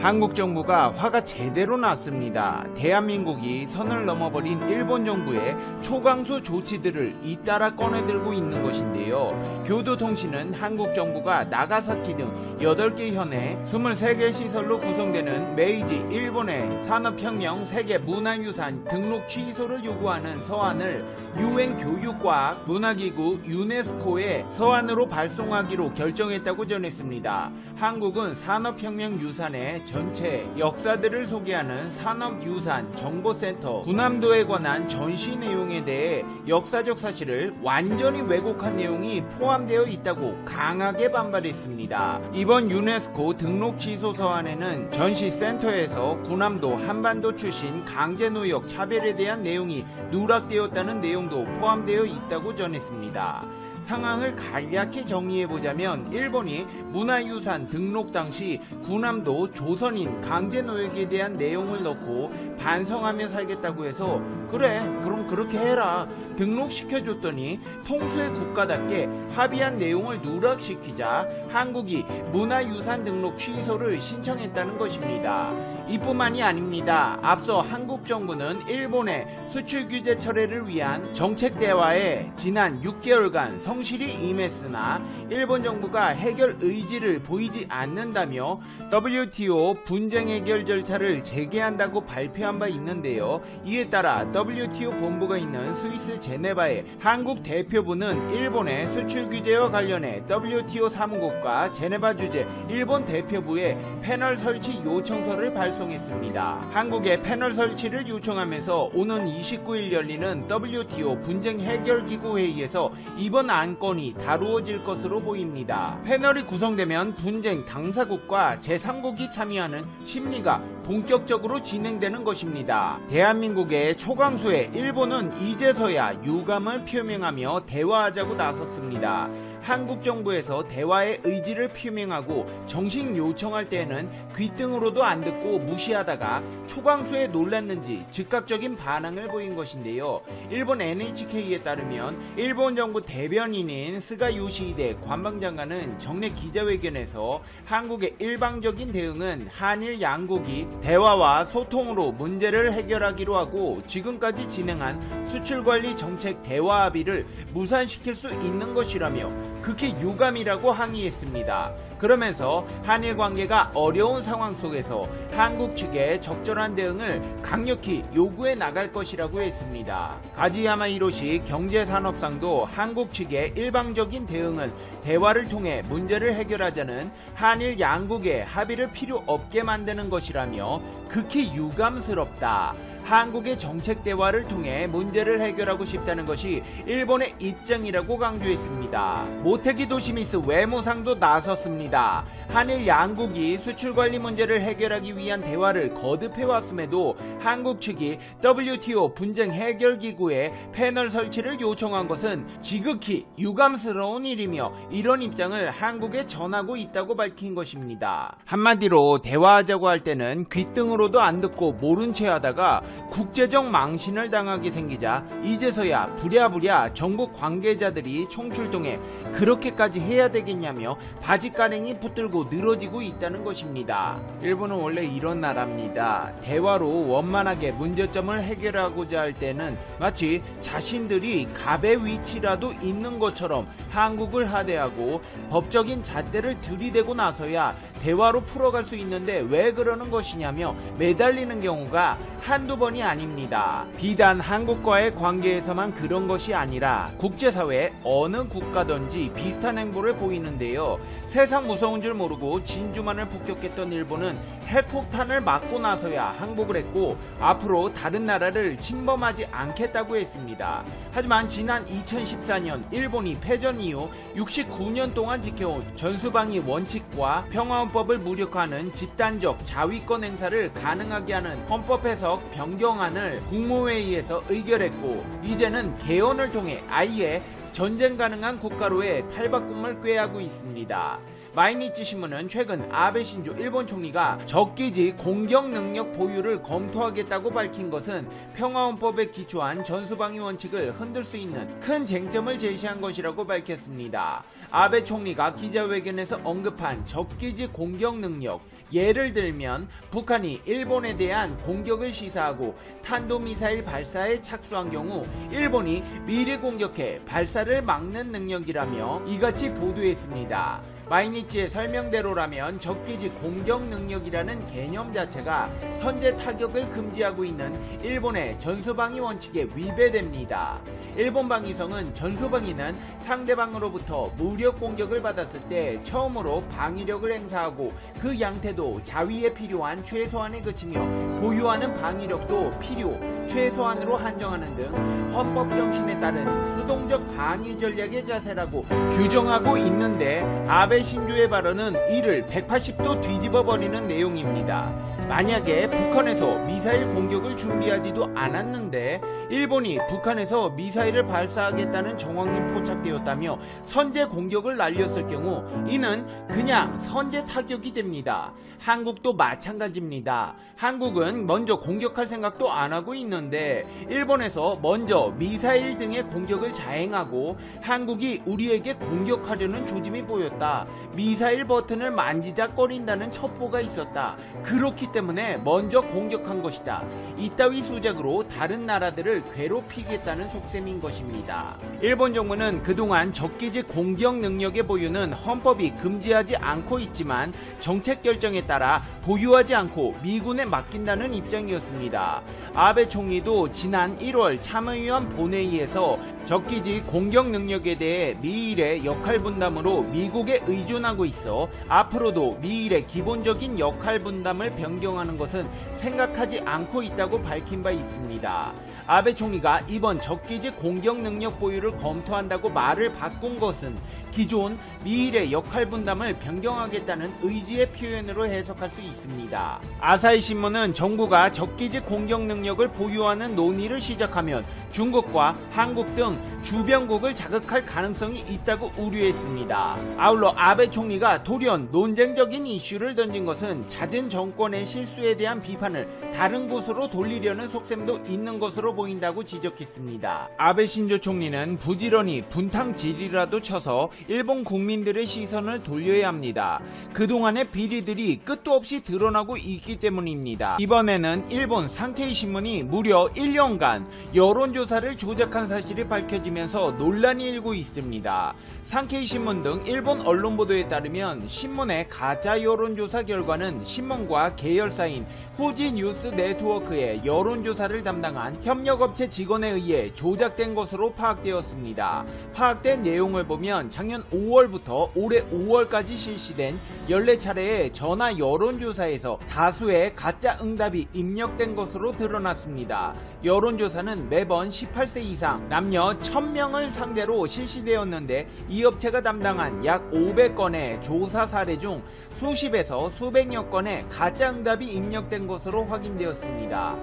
한국 정부가 화가 제대로 났습니다. 대한민국이 선을 넘어버린 일본 정부의 초강수 조치들을 잇따라 꺼내들고 있는 것인데요. 교도통신은 한국 정부가 나가사키 등 8개 현에 23개 시설로 구성되는 메이지 일본의 산업혁명 세계 문화유산 등록 취소를 요구하는 서한을 유엔 교육과학 문화기구 유네스코에 서한으로 발송하기로 결정했다고 전했습니다. 한국은 산업혁명 유산의 전체 역사들을 소개하는 산업유산 정보센터 군함도에 관한 전시 내용에 대해 역사적 사실을 완전히 왜곡한 내용이 포함되어 있다고 강하게 반발했습니다. 이번 유네스코 등록 취소 서한에는 전시센터에서 군함도 한반도 출신 강제노역 차별에 대한 내용이 누락되었다는 내용도 포함되어 있다고 전했습니다. 상황을 간략히 정리해보자면 일본이 문화유산 등록 당시 군함도 조선인 강제노역에 대한 내용을 넣고 반성하며 살겠다고 해서 그래 그럼 그렇게 해라 등록시켜줬더니 통수의 국가답게 합의한 내용을 누락시키자 한국이 문화유산 등록 취소를 신청했다는 것입니다. 이뿐만이 아닙니다. 앞서 한국 정부는 일본의 수출 규제 철회를 위한 정책 대화에 지난 6개월간 성 실히 임했으나 일본 정부가 해결 의지를 보이지 않는다며 WTO 분쟁 해결 절차를 재개한다고 발표한 바 있는데요. 이에 따라 WTO 본부가 있는 스위스 제네바의 한국 대표부는 일본의 수출 규제와 관련해 WTO 사무국과 제네바 주재 일본 대표부에 패널 설치 요청서를 발송했습니다. 한국의 패널 설치를 요청하면서 오는 29일 열리는 WTO 분쟁 해결 기구 회의에서 이번 안 건이 다루어질 것으로 보입니다. 패널이 구성되면 분쟁 당사국과 제3국이 참여하는 심리가 본격적으로 진행되는 것입니다. 대한민국의 초강수에 일본은 이제서야 유감을 표명하며 대화하자고 나섰습니다. 한국 정부에서 대화의 의지를 표명하고 정식 요청할 때에는 귀등으로도 안 듣고 무시하다가 초강수에 놀랐는지 즉각적인 반응을 보인 것인데요. 일본 NHK에 따르면 일본 정부 대변인인 스가 요시히데 관방장관은 정례 기자회견에서 한국의 일방적인 대응은 한일 양국이 대화와 소통으로 문제를 해결하기로 하고 지금까지 진행한 수출관리 정책 대화 합의를 무산시킬 수 있는 것이라며 극히 유감이라고 항의했습니다. 그러면서 한일 관계가 어려운 상황 속에서 한국 측의 적절한 대응을 강력히 요구해 나갈 것이라고 했습니다. 가지야마 히로시 경제산업상도 한국 측의 일방적인 대응은 대화를 통해 문제를 해결하자는 한일 양국의 합의를 필요 없게 만드는 것이라며 극히 유감스럽다. 한국의 정책 대화를 통해 문제를 해결하고 싶다는 것이 일본의 입장이라고 강조했습니다. 모테기 도시미스 외무상도 나섰습니다. 한일 양국이 수출 관리 문제를 해결하기 위한 대화를 거듭해 왔음에도 한국 측이 WTO 분쟁 해결 기구에 패널 설치를 요청한 것은 지극히 유감스러운 일이며 이런 입장을 한국에 전하고 있다고 밝힌 것입니다. 한마디로 대화하자고 할 때는 귀등으로도 안 듣고 모른 채 하다가 국제적 망신을 당하게 생기자 이제서야 부랴부랴 정부 관계자들이 총출동해 그렇게까지 해야 되겠냐며 바지가랭이 붙들고 늘어지고 있다는 것입니다. 일본은 원래 이런 나라입니다. 대화로 원만하게 문제점을 해결하고자 할 때는 마치 자신들이 갑의 위치라도 있는 것처럼 한국을 하대하고 법적인 잣대를 들이대고 나서야 대화로 풀어갈 수 있는데 왜 그러는 것이냐며 매달리는 경우가 한두 번이 아닙니다. 비단 한국과의 관계에서만 그런 것이 아니라 국제사회 어느 국가든지 비슷한 행보를 보이는데요. 세상 무서운 줄 모르고 진주만을 폭격했던 일본은 핵폭탄을 맞고 나서야 항복을 했고 앞으로 다른 나라를 침범하지 않겠다고 했습니다. 하지만 지난 2014년 일본이 패전 이후 69년 동안 지켜온 전수방위 원칙과 평화헌법을 무력화하는 집단적 자위권 행사를 가능하게 하는 헌법 해석 변경안을 국무회의에서 의결했고 이제는 개헌을 통해 아예 전쟁 가능한 국가로의 탈바꿈을 꾀하고 있습니다. 마이니치 신문은 최근 아베 신조 일본 총리가 적기지 공격 능력 보유를 검토하겠다고 밝힌 것은 평화헌법에 기초한 전수방위 원칙을 흔들 수 있는 큰 쟁점을 제시한 것이라고 밝혔습니다. 아베 총리가 기자회견에서 언급한 적기지 공격 능력 예를 들면 북한이 일본에 대한 공격을 시사하고 탄도미사일 발사에 착수한 경우 일본이 미리 공격해 발사를 막는 능력이라며 이같이 보도했습니다. 마이니치의 설명대로라면 적기지 공격 능력이라는 개념 자체가 선제 타격을 금지하고 있는 일본의 전소방위 원칙에 위배됩니다. 일본 방위성은 전소방위는 상대방으로부터 무력 공격을 받았을 때 처음으로 방위력을 행사하고 그 양태도 자위에 필요한 최소한에 그치며 보유하는 방위력도 필요 최소한으로 한정하는 등 헌법 정신에 따른 수동적 방위 전략의 자세라고 규정하고 있는데 아베 신조의 발언은 이를 180도 뒤집어 버리는 내용입니다. 만약에 북한에서 미사일 공격을 준비하지도 않았는데 일본이 북한에서 미사일을 발사하겠다는 정황이 포착되었다며 선제 공격을 날렸을 경우 이는 그냥 선제 타격이 됩니다. 한국도 마찬가지입니다. 한국은 먼저 공격할 생각도 안 하고 있는 데 일본에서 먼저 미사일 등의 공격을 자행하고 한국이 우리에게 공격하려는 조짐이 보였다. 미사일 버튼을 만지작거린다는 첩보가 있었다. 그렇기 때문에 먼저 공격한 것이다. 이따위 수작으로 다른 나라들을 괴롭히겠다는 속셈인 것입니다. 일본 정부는 그동안 적기지 공격 능력의 보유는 헌법이 금지하지 않고 있지만 정책 결정에 따라 보유하지 않고 미군에 맡긴다는 입장이었습니다. 아베 총 리도 지난 1월 참의원 본회의에서 적기지 공격 능력에 대해 미일의 역할 분담으로 미국에 의존하고 있어 앞으로도 미일의 기본적인 역할 분담을 변경하는 것은 생각하지 않고 있다고 밝힌 바 있습니다. 아베 총리가 이번 적기지 공격 능력 보유를 검토한다고 말을 바꾼 것은 기존 미일의 역할 분담을 변경하겠다는 의지의 표현으로 해석할 수 있습니다. 아사히 신문은 정부가 적기지 공격 능력을 보유하는 논의를 시작하면 중국과 한국 등 주변국을 자극할 가능성이 있다고 우려했습니다. 아울러 아베 총리가 돌연 논쟁적인 이슈를 던진 것은 잦은 정권의 실수에 대한 비판을 다른 곳으로 돌리려는 속셈도 있는 것으로 보인다고 지적했습니다. 아베 신조 총리는 부지런히 분탕질이라도 쳐서 일본 국민들의 시선을 돌려야 합니다. 그동안의 비리들이 끝도 없이 드러나고 있기 때문입니다. 이번에는 일본 상케이 신문이 무려 1년간 여론조사를 조작한 사실이 밝혀 지면서 논란이 일고 있습니다. 상케이 신문 등 일본 언론 보도에 따르면 신문의 가짜 여론조사 결과는 신문과 계열사인 후지 뉴스 네트워크의 여론조사를 담당한 협력업체 직원에 의해 조작된 것으로 파악되었습니다. 파악된 내용을 보면 작년 5월부터 올해 5월까지 실시된 14차례의 전화 여론조사에서 다수의 가짜 응답이 입력된 것으로 드러났습니다. 여론조사는 매번 18세 이상 남녀 1000명을 상대로 실시되었는데 이 업체가 담당한 약 500건의 조사 사례 중 수십에서 수백여 건의 가짜 응답이 입력된 것으로 확인되었습니다.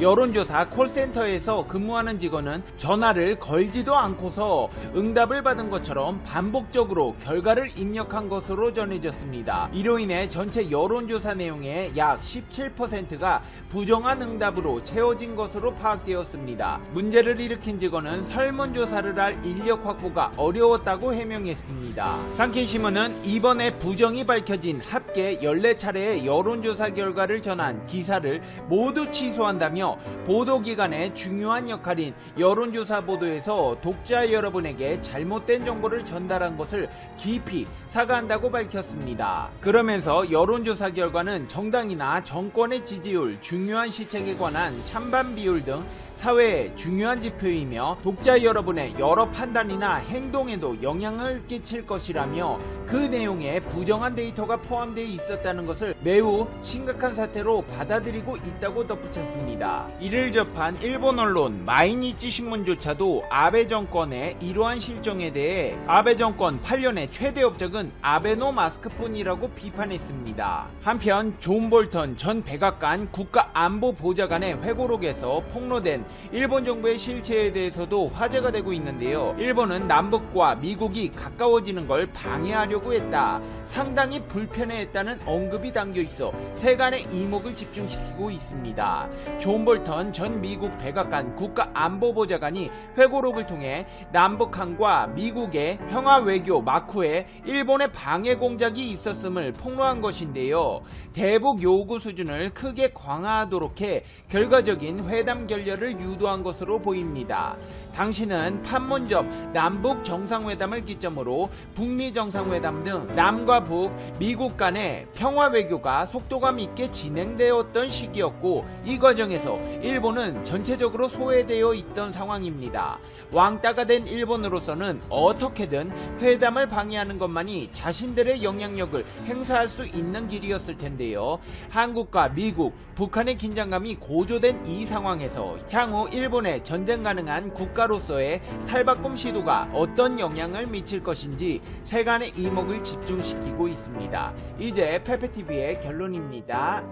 여론조사 콜센터에서 근무하는 직원은 전화를 걸지도 않고서 응답을 받은 것처럼 반복적으로 결과를 입력한 것으로 전해졌습니다. 이로 인해 전체 여론조사 내용의 약 17%가 부정한 응답으로 채워진 것으로 파악되었습니다. 문제를 일으킨 직원은 설문조사를 할 인력 확보가 어려웠다고 해명했습니다. 상케이신문은 이번에 부정이 밝혀진 합계 14차례의 여론조사 결과를 전한 기사를 모두 취소한다며 보도기관의 중요한 역할인 여론조사 보도에서 독자 여러분에게 잘못된 정보를 전달한 것을 깊이 사과한다고 밝혔습니다. 그러면서 여론조사 결과는 정당이나 정권의 지지율, 중요한 시책에 관한 찬반 비율 등 사회의 중요한 지표이며 독자 여러분의 여러 판단이나 행동에도 영향을 끼칠 것이라며 그 내용에 부정한 데이터가 포함되어 있었다는 것을 매우 심각한 사태로 받아들이고 있다고 덧붙였습니다. 이를 접한 일본 언론 마이니치 신문조차도 아베 정권의 이러한 실정에 대해 아베 정권 8년의 최대 업적은 아베노 마스크뿐이라고 비판했습니다. 한편 존 볼턴 전 백악관 국가안보보좌관의 회고록에서 폭로된 일본 정부의 실체에 대해서도 화제가 되고 있는데요. 일본은 남북과 미국이 가까워지는 걸 방해하려고 했다. 상당히 불편해했다는 언급이 담겨 있어 세간의 이목을 집중시키고 있습니다. 존존 볼턴 전 미국 백악관 국가안보보좌관이 회고록을 통해 남북한과 미국의 평화 외교 막후에 일본의 방해 공작이 있었음을 폭로한 것인데요. 대북 요구 수준을 크게 강화하도록 해 결과적인 회담 결렬을 유도한 것으로 보입니다. 당시는 판문점 남북 정상회담을 기점으로 북미 정상회담 등 남과 북, 미국 간의 평화 외교가 속도감 있게 진행되었던 시기였고 이 과정에서 일본은 전체적으로 소외되어 있던 상황입니다. 왕따가 된 일본으로서는 어떻게든 회담을 방해하는 것만이 자신들의 영향력을 행사할 수 있는 길이었을 텐데요. 한국과 미국, 북한의 긴장감이 고조된 이 상황에서 향후 일본의 전쟁 가능한 국가로서의 탈바꿈 시도가 어떤 영향을 미칠 것인지 세간의 이목을 집중시키고 있습니다. 이제 페페TV의 결론입니다.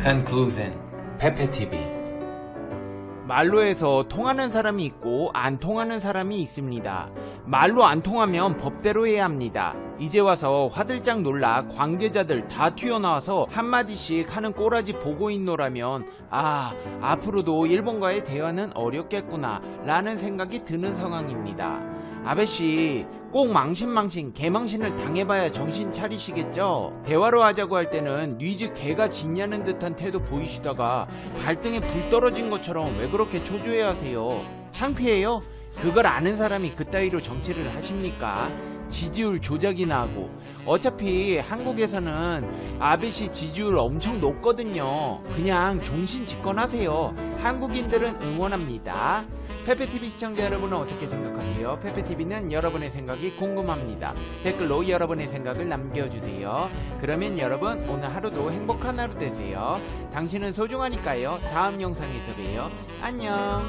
Conclusion 페페TV 말로 해서 통하는 사람이 있고 안 통하는 사람이 있습니다. 말로 안 통하면 법대로 해야 합니다. 이제 와서 화들짝 놀라 관계자들 다 튀어나와서 한마디씩 하는 꼬라지 보고 있노라면 아 앞으로도 일본과의 대화는 어렵겠구나 라는 생각이 드는 상황입니다. 아베씨 꼭 망신망신 개망신을 당해봐야 정신 차리시겠죠? 대화로 하자고 할 때는 뉘즈 개가 짖냐는 듯한 태도 보이시다가 발등에 불 떨어진 것처럼 왜 그렇게 초조해 하세요? 창피해요? 그걸 아는 사람이 그따위로 정치를 하십니까? 지지율 조작이나 하고 어차피 한국에서는 아베씨 지지율 엄청 높거든요. 그냥 종신 집권하세요. 한국인들은 응원합니다. 페페TV 시청자 여러분은 어떻게 생각하세요? 페페TV는 여러분의 생각이 궁금합니다. 댓글로 여러분의 생각을 남겨주세요. 그러면 여러분 오늘 하루도 행복한 하루 되세요. 당신은 소중하니까요. 다음 영상에서 봬요. 안녕.